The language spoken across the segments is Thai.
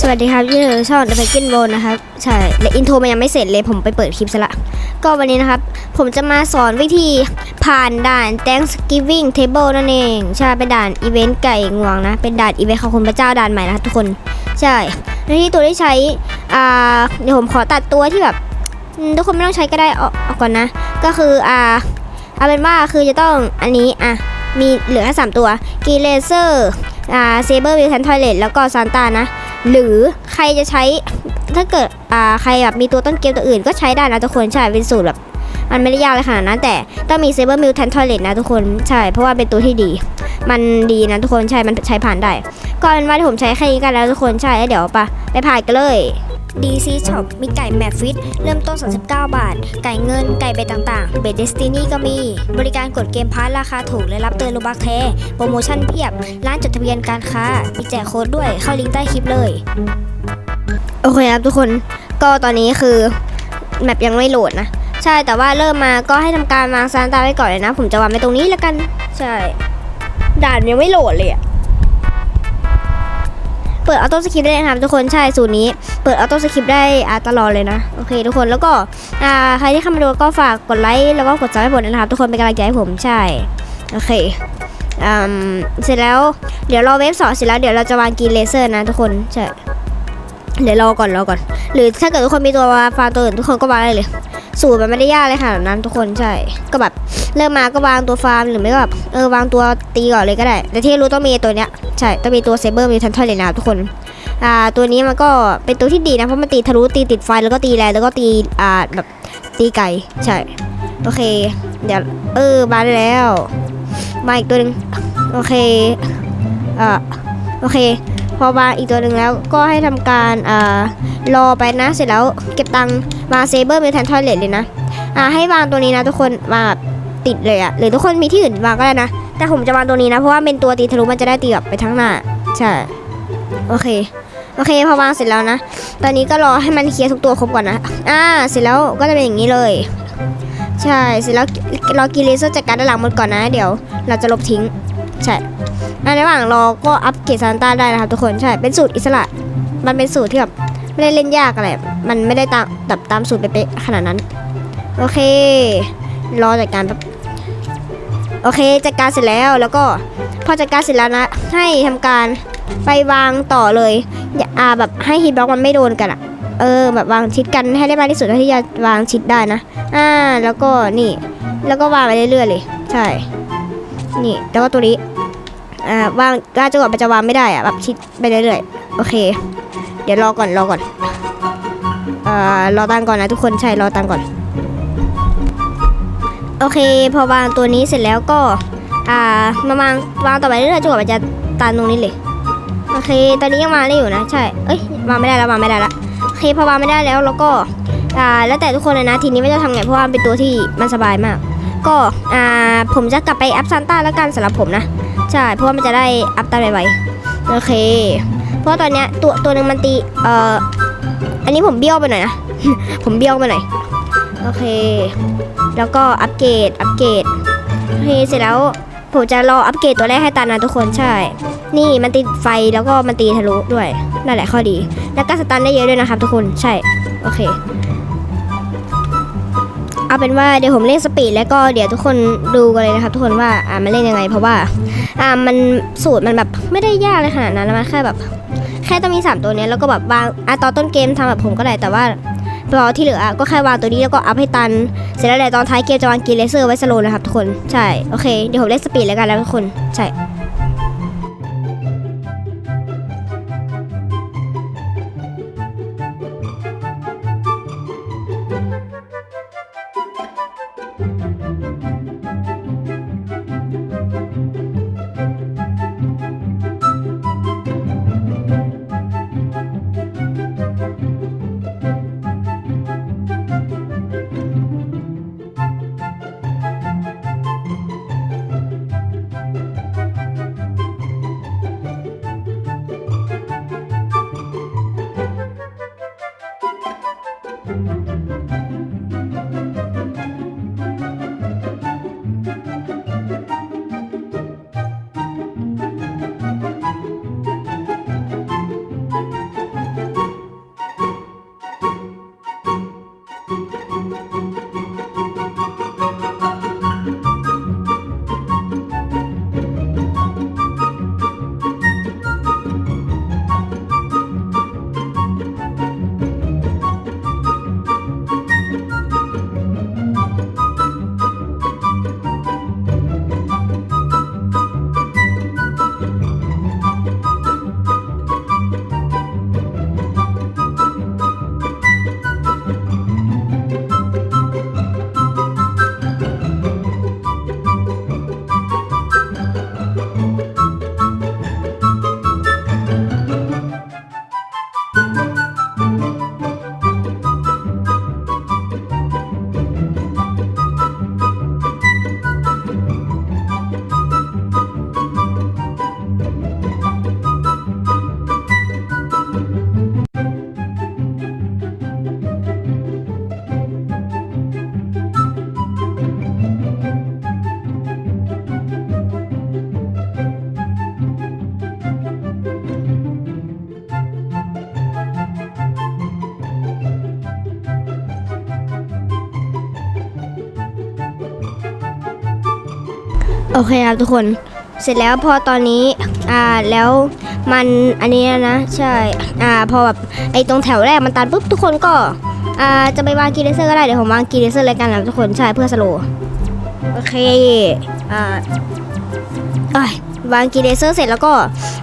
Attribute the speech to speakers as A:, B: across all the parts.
A: สวัสดีครับยี่ห้อช่อง The p e g i n b o n นะครับ ใช่และอินโทรมันยังไม่เสร็จเลยผมไปเปิดคลิปซะละ ก็วันนี้นะครับ ผมจะมาสอนวิธีผ่านด่าน Thanksgiving Table นั่นเอง ใช่ เป็นด่านอีเวนต์ไก่งวงนะ เป็นด่านอีเวนต์ของคุณพระเจ้าด่านใหม่นะครับทุกคน ใช่และที่ตัวที่ใช้ อ่า เดี๋ยวผมขอตัดตัวที่แบบ ทุกคนไม่ต้องใช้ก็ได้ออกออกก่อนนะ ก็คือ อ่า เอาเป็นว่าคือจะต้องอันนี้ อะ มีเหลือแค่สามตัวกีเลเซอร์ อ่า เซเบอร์วิลทันทอยเลตแล้วก็ซานตานะ หรือใครจะใช้ถ้าเกิดอ่าใครแบบมีตัวต้นเกมตัวอื่นก็ใช้ได้นะทุกคนใช่เป็นสูตรแบบมันไม่ได้ยากเลยขนาดนั้นแต่ต้องมีเซเบอร์มิลทันทอยเลตนะทุกคนใช่เพราะว่าเป็นตัวที่ดี มันดีนะทุกคนใช่มันใช้ผ่านได้ ก็เป็นว่าที่ผมใช้แค่นี้กันแล้วทุกคนใช่แล้วเดี๋ยวปะไปผ่านกันเลย DC Shop มีไก่แมฟฟิต เริ่มต้น 39 บาท ไก่เงิน ไก่เบตต่างๆ เบตเดสตินีก็มี บริการกดเกมพาร์ทราคาถูกและรับเตือนโลบักแท้ โปรโมชั่นเพียบ ร้านจดทะเบียนการค้า มีแจกโค้ดด้วย เข้าลิงก์ใต้คลิปเลย โอเคครับทุกคน ก็ตอนนี้คือแมปยังไม่โหลดนะ ใช่ แต่ว่าเริ่มมาก็ให้ทำการวางซานตาไว้ก่อนเลยนะ ผมจะวางไว้ตรงนี้แล้วกัน ใช่ ด่านยังไม่โหลดเลยอะ เปิดออโต้สคริปได้นะครับทุกคนใช่สูตรนี้ เปิดออโต้สคริปได้อ่าตลอดเลยนะโอเคทุกคนแล้วก็อ่าใครที่เข้ามาดูก็ฝากกดไลค์แล้วก็กดซับให้ผมนะครับ ทุกคนเป็นกำลังใจให้ผมใช่โอเคอืมเสร็จแล้วเดี๋ยวรอเวฟสองเสร็จแล้วเดี๋ยวเราจะวางกรีนเลเซอร์นะทุกคนใช่เดี๋ยวรอก่อนรอก่อน หรือถ้าเกิดทุกคนมีตัวฟาร์มตัวอื่นทุกคนก็วางได้เลย สูตรมันไม่ได้ยากเลยค่ะแบบนั้นทุกคนใช่ ก็แบบเริ่มมาก็วางตัวฟาร์มหรือไม่ก็แบบเออวางตัวตีก่อนเลยก็ได้ แต่ที่รู้ต้องมีตัวเนี้ยใช่ต้องมีตัวเซเบอร์มีทันทอยเลยนะทุกคนอ่าตัวนี้มันก็เป็นตัวที่ดีนะเพราะมันตีทะลุตีติดไฟแล้วก็ตีแรงแล้วก็ตีอ่าแบบตีไกลใช่โอเค เดี๋ยวเออมาได้แล้วมาอีกตัวหนึ่งโอเคอ่าโอเค พอมาอีกตัวหนึ่งแล้วก็ให้ทำการอ่า รอไปนะเสร็จแล้วเก็บตังค์วางเซเบอร์มีแทนทอยเลทเลยนะอ่าให้วางตัวนี้นะทุกคนวางแบบติดเลยอะหรือทุกคนมีที่อื่นวางก็ได้นะ แต่ผมจะวางตัวนี้นะ เพราะว่าเป็นตัวตีทะลุมันจะได้ตีแบบไปทั้งหน้า ใช่ โอเค โอเคพอวางเสร็จแล้วนะ ตอนนี้ก็รอให้มันเคลียร์ทุกตัวครบก่อนนะ อ่า เสร็จแล้วก็จะเป็นอย่างนี้เลย ใช่ เสร็จแล้วรอกิเลเซอร์จัดการด้านหลังหมดก่อนนะ เดี๋ยว เราจะลบทิ้ง ใช่ในระหว่างรอก็อัปเกรดซานต้าได้นะครับทุกคน ใช่ เป็นสูตรอิสระ มันเป็นสูตรที่แบบ ไม่ได้เล่นยากอะไร มันไม่ได้ตามแบบตามสูตรเป๊ะขนาดนั้น โอเค รอจัดการแบบโอเคจัดการเสร็จแล้วแล้วก็พอจัดการเสร็จแล้วนะ ให้ทำการไปวางต่อเลยอย่าแบบให้ฮิตบล็อกมันไม่โดนกันอะเออแบบวางชิดกันให้ได้มากที่สุดเท่าที่จะวางชิดได้นะอ่าแล้วก็นี่ แล้วก็วางไปเรื่อยๆเลย ใช่ นี่แล้วก็ตัวนี้อ่าวางกล้าจนกว่ามันจะวางไม่ได้อะแบบชิดไปเรื่อยๆโอเค เดี๋ยวรอก่อนรอก่อนเอ่ารอตังก่อนนะทุกคนใช่รอตังก่อน โอเค พอวางตัวนี้เสร็จแล้วก็ อ่ามาวางวางต่อไปเรื่อยๆจนกว่ามันจะตันตรงนี้เลยโอเค ตอนนี้ยังวาได้อยู่นะ ใช่ เอ้ยวางไม่ได้แล้ววางไม่ได้ละโอเคพอวางไม่ได้แล้วแล้วก็ อ่า แล้วแต่ทุกคนเลยนะ ทีนี้ไม่ต้องทำไง เพราะว่ามันเป็นตัวที่มันสบายมาก ก็ อ่า ผมจะกลับไปอัพซันต้าแล้วกันสำหรับผมนะ ใช่ เพราะว่ามันจะได้อัพตามไวๆโอเค เพราะตอนเนี้ยตัวตัวหนึ่งมันตีเอ่ออันนี้ผมเบี้ยวไปหน่อยนะ ผมเบี้ยวไปหน่อย โอเค แล้วก็อัปเกรด อัปเกรด โอเค เสร็จแล้วผมจะรออัปเกรดตัวแรกให้ตานะทุกคนใช่ นี่มันติดไฟแล้วก็มันตีทะลุด้วย นั่นแหละข้อดี แล้วก็สตันได้เยอะด้วยนะครับทุกคน ใช่ โอเค เอาเป็นว่าเดี๋ยวผมเล่นสปีดแล้วก็เดี๋ยวทุกคนดูกันเลยนะครับทุกคนว่าอ่ามันเล่นยังไง เพราะว่าอ่ามันสูตรมันแบบไม่ได้ยากเลยขนาดนั้นนะมันแค่แบบ แค่ต้องมี 3 ตัวเนี้ยแล้วก็แบบวางอะตอนต้นเกมทำแบบผมก็ได้แต่ว่าพอที่เหลือก็แค่วางตัวนี้แล้วก็อัพให้ตัน เสร็จแล้วเดี๋ยวตอนท้ายเกมจะวางกีเลเซอร์ไว้สโลนะครับทุกคนใช่โอเคเดี๋ยวผมเล่นสปีดแล้วกันแล้วทุกคนใช่ โอเคครับทุกคนเสร็จแล้วพอตอนนี้อ่าแล้วมันอันนี้นะใช่อ่าพอแบบไอ้ตรงแถวแรกมันตันปุ๊บทุกคนก็อ่าจะไปวางกีเลเซอร์ก็ได้เดี๋ยวผมวางกีเลเซอร์เลยกันนะทุกคนใช่เพื่อสโลว์โอเคอ่าเอ้วางกีเลเซอร์เสร็จแล้วก็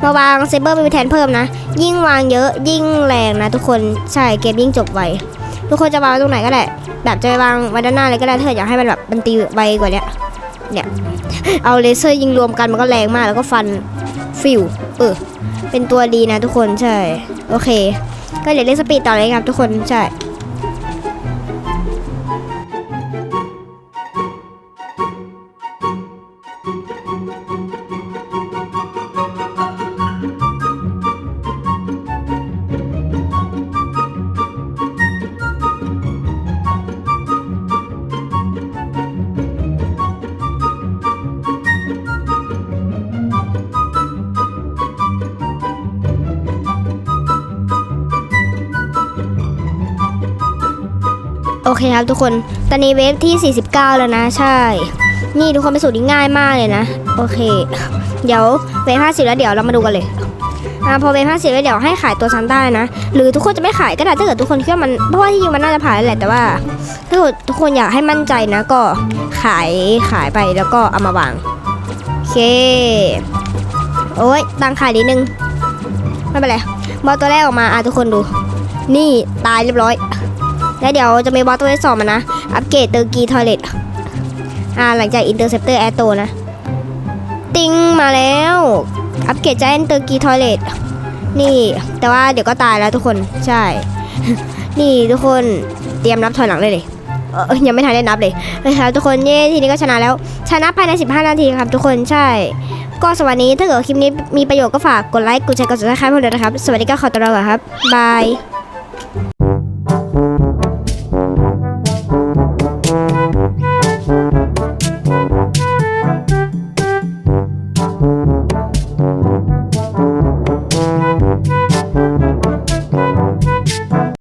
A: มาวางเซเบอร์ไปแทนเพิ่มนะ ยิ่งวางเยอะยิ่งแรงนะทุกคนใช่เกมยิ่งจบไวทุกคนจะวางตรงไหนก็ได้แบบจะไปวางไว้ด้านหน้าเลยก็ได้ถ้าอยากให้มันแบบมันตีไวกว่าเนี้ย เนี่ย เอาเลเซอร์ยิงรวมกันมันก็แรงมากแล้วก็ฟันฟิวเออ เป็นตัวดีนะทุกคนใช่ โอเค ก็เดี๋ยวเล่นสปีดต่อเลยครับทุกคนใช่ เคครับทุกคน ตอนนี้เวฟที่ 49 แล้วนะ ใช่ นี่ทุกคนเป็นสูตรที่ง่ายมากเลยนะ โอเค เดี๋ยวเวฟ50 แล้วเดี๋ยวเรามาดูกันเลยอ่าพอเวฟ50แล้วเดี๋ยวให้ขายตัวซันต้นะ หรือทุกคนจะไม่ขายก็ได้ถ้าเกิดทุกคนคิดว่ามัน เพราะว่าที่จริงมันน่าจะผ่านแล้วแหละ แต่ว่า ถ้าเกิดทุกคนอยากให้มั่นใจนะ ก็ขายขายไปแล้วก็เอามาวาง โอเค โอ้ยตังขายนิดนึง ไม่เป็นไร บอลตัวแรกออกมาอะทุกคนดู นี่ตายเรียบร้อย แล้วเดี๋ยวจะมีบอสตัวที่สองมานะ อัปเกรดเตอร์กีทอยเลตอ่าหลังจากอินเตอร์เซปเตอร์แอตโตนะ ติงมาแล้ว อัปเกรดจ i นเตอร์กีทอยเลตนี่แต่ว่าเดี๋ยวก็ตายแล้วทุกคนใช่ นี่ทุกคนเตรียมนับถอยหลังเลยเลยเออยังไม่ทันได้นับเลยนะครับทุกคนเย้ทีนี้ก็ชนะแล้ว ชนะภายใน 15 นาทีครับ ทุกคนใช่ ก็สวัสดีถ้าเกิดคลิปนี้มีประโยชน์ก็ฝากกดไลค์กดแชร์กดซับสไครป์พวกเรานะครับ สวัสดีก็ขอตัวลาก่อนครับบาย